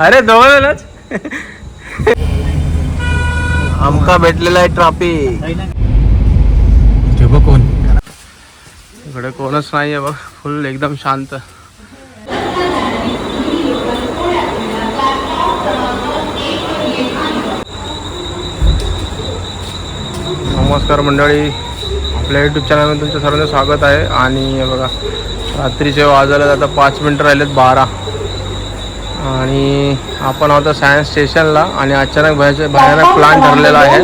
अरे दोघंच आमका भेटलेला आहे ट्रॉफिक कोण. इकडे कोणच नाहीये बघ फुल एकदम शांत. नमस्कार मंडळी आपल्या यूट्यूब चॅनलमध्ये तुमचं सर्वांचं स्वागत आहे. आणि बघा रात्रीचे वाजले आता पाच मिनटं राहिलेत बारा. आणि आपण आहोत सायन्स स्टेशनला आणि अचानक भयाचे भयानक प्लान ठरलेला आहे.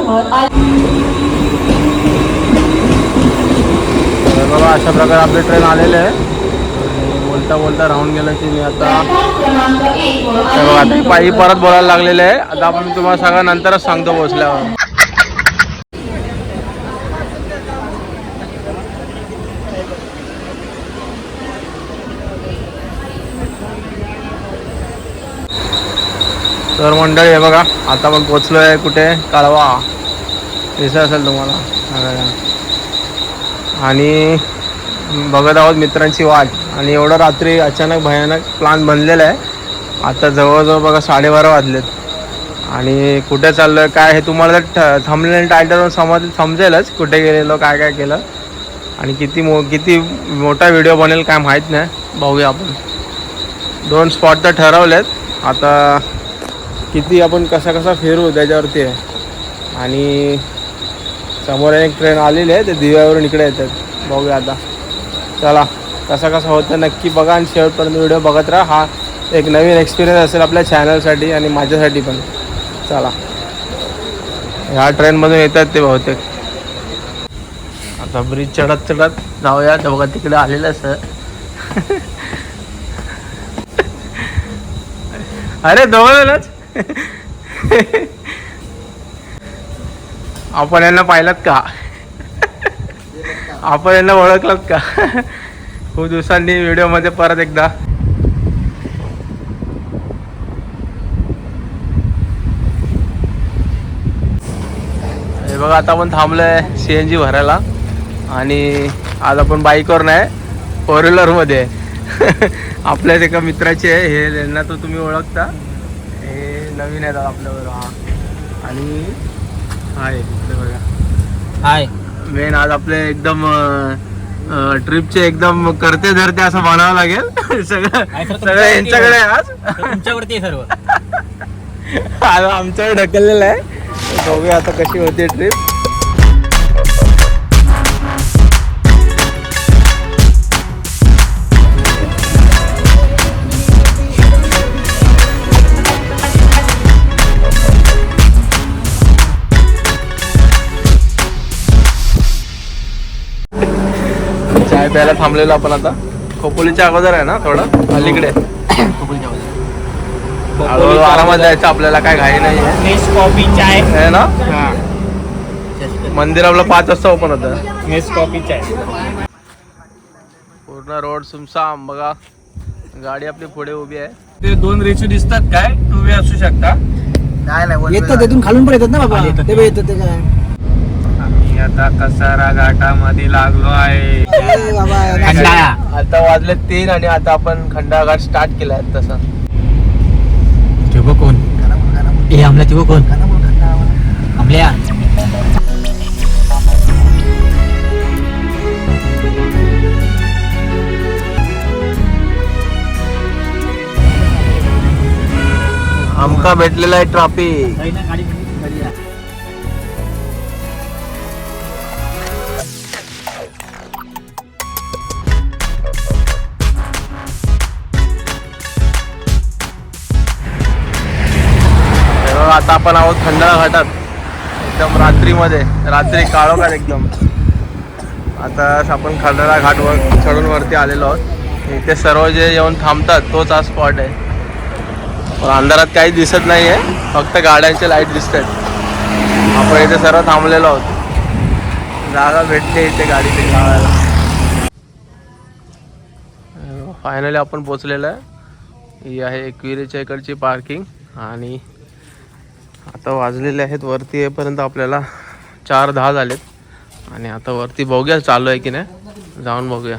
तर बघा अशा प्रकारे आपली ट्रेन आलेली आहे. आणि बोलता बोलता राहून गेलं की मी आता? तर बघा आता पायी परत बोलायला लागलेले आहे. आता आपण तुम्हाला सगळं नंतरच सांगतो पोहोचल्यावर. तर मंडळी हे बघा आता आपण पोचलो आहे कुठे? कालवा. दिसत असेल तुम्हाला? आणि बघत आहोत मित्रांची वाट. आणि एवढं रात्री अचानक भयानक प्लान बनलेला आहे. आता जवळजवळ बघा साडेबारा वाजलेत. आणि कुठे चाललो आहे काय हे तुम्हाला तर थांबलेलं टायटलवर समज समजेलच कुठे गेलेलो काय काय केलं. आणि किती मो किती मोठा व्हिडिओ बनेल काय माहीत नाही. बघूया आपण. दोन स्पॉट तर ठरवलेत. आता किती आपण कसा कसा फिरू त्याच्यावरती आहे. आणि समोर एक ट्रेन आलेली आहे ते दिव्यावरून इकडे येतात. बघूया आता. चला कसा कसा होतं नक्की बघा आणि शेवटपर्यंत व्हिडिओ बघत राहा. हा एक नवीन एक्सपिरियन्स असेल आपल्या चॅनलसाठी आणि माझ्यासाठी पण. चला. ह्या ट्रेनमधून येतात ते बहुतेक. आता ब्रिज चढत चढत जाऊया. तर बघा तिकडे आलेलं सर अरे दोघंच आपण यांना पाहिलात का? आपण यांना ओळखलात का? खूप दिवसांनी व्हिडिओमध्ये परत एकदा. हे बघा आता आपण थांबलोय सी एन जी भरायला. आणि आज आपण बाईकवर नाही फोर व्हीलरमध्ये आपल्याच एका मित्राचे हे यांना तो तुम्ही ओळखता. नवीन आहेत आपल्याबरोबर हा. आणि हाय बघा. हाय. मेन आज आपले एकदम ट्रिपचे एकदम करते धरते असं म्हणावं लागेल. सगळं सगळं यांच्याकडे आहे आज. तुमच्यावरती सर्व. आज आमच्याकडे ढकललेलं आहे. बघूया आता कशी होते ट्रिप. चाय प्यायला थांबलेलो आपण आता. खोपोलीच्या अगोदर आहे ना थोडं? अलीकडे. हळूहळू आरामात जायचं आपल्याला काय घाई नाही आहे नेस कॉफी चाय. है ना? मंदिर आपलं पाच वाजता ओपन होतं. नेस कॉफी चाय. पूर्ण रोड सुमसाम बघा. गाडी आपली पुढे उभी आहे. ते दोन रेषे दिसतात काय? टू वे असू शकता. येतात तिथून खालून पण येतात ना बाबा. ते पण येतात ते काय? आम्ही आता कसारा घाटामध्ये लागलो आहे. खंडाळा. आता वाजले तीन आणि आता आपण खंडाळा घाट स्टार्ट केलाय तसं. तेव्हा कोण? ए आमला तेव्हा कोण? आमल्या. आमका भेटलेला आहे ट्रॉफिक आता आपण आहोत खंडाळा घाटात. एकदम रात्रीमध्ये. रात्री काळोखात एकदम. आता आपण खंडाळा घाटवर चढून वरती आलेलो आहोत. इथे सर्व जे येऊन थांबतात तोच हा स्पॉट आहे. पण अंधारात काही दिसत नाही आहे फक्त गाड्यांचे लाइट दिसत आहेत आपण इथे सर्व थांबलेलो आहोत. जागा भेटते इथे गाडी ते लावायला फायनली आपण पोचलेलं आहे. ही आहे एकविरेच्या इकडची पार्किंग आणि आता वाजलेले आहेत वरती येईपर्यंत आपल्याला चार दहा झालेत. आणि आता वरती बघूया चालू आहे की नाही. जाऊन बघूया.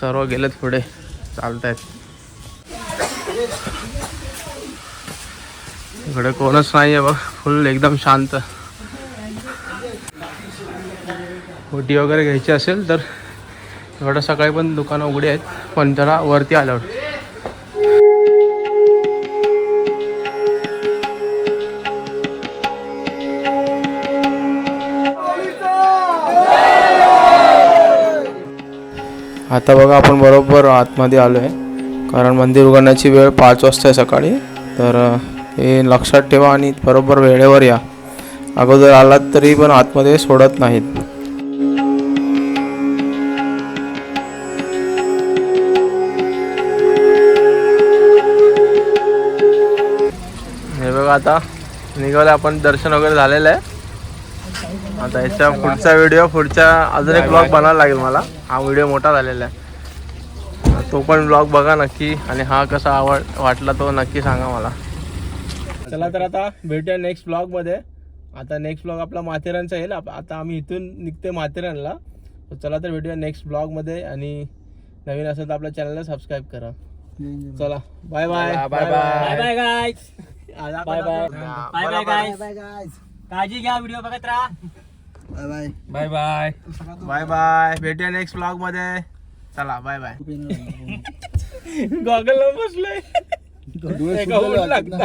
सर्व गेलेत पुढे. चालत आहेत इकडे कोणच नाही आहे बघ. फुल एकदम शांत. ओटी वगैरे घ्यायची असेल तर एवढं सकाळी पण दुकानं उघडी आहेत पण जरा वरती आल्यावर. आता बघा आपण बरोबर आतमध्ये आलो आहे कारण मंदिर उघडण्याची वेळ पाच वाजता आहे सकाळी. तर हे लक्षात ठेवा आणि बरोबर वेळेवर या. अगोदर आलात तरी पण आतमध्ये सोडत नाहीत. हे बघा आता निघालं आपण दर्शन वगैरे झालेलं आहे. आता याच्या पुढचा व्हिडिओ पुढच्या अजून एक ब्लॉग बनायला लागेल मला. हा व्हिडिओ मोठा झालेला आहे. तो पण ब्लॉग बघा नक्की आणि हा कसा आवड वाटला तो नक्की सांगा मला. चला तर आता भेटूया नेक्स्ट ब्लॉगमध्ये. आता नेक्स्ट ब्लॉग आपला माथेरानचा येईल. आता आम्ही इथून निघते माथेरानला. तर चला तर भेटूया नेक्स्ट ब्लॉगमध्ये आणि नवीन असेल तर आपल्या चॅनलला सबस्क्राईब करा. चला bye bye bye bye bye bye bye bye bye bye bye guys काळजी घ्या व्हिडिओ बघत राहा bye bye bye bye bye bye भेटूया नेक्स्ट ब्लॉगमध्ये चला बाय बाय. गॉगल बसलोय. लागतं.